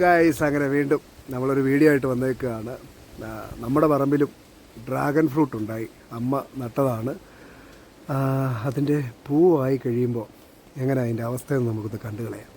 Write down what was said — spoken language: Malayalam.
ഗായ്സ് അങ്ങനെ വീണ്ടും നമ്മളൊരു വീഡിയോ ആയിട്ട് വന്നേക്കുകയാണ് നമ്മുടെ പറമ്പിലും ഡ്രാഗൺ ഫ്രൂട്ട് ഉണ്ടായി. അമ്മ നട്ടതാണ്. അതിന്റെ പൂവായി കഴിയുമ്പോൾ എങ്ങനെ അതിന്റെ അവസ്ഥയെന്ന് നമുക്കൊന്ന് കണ്ടു കളയാം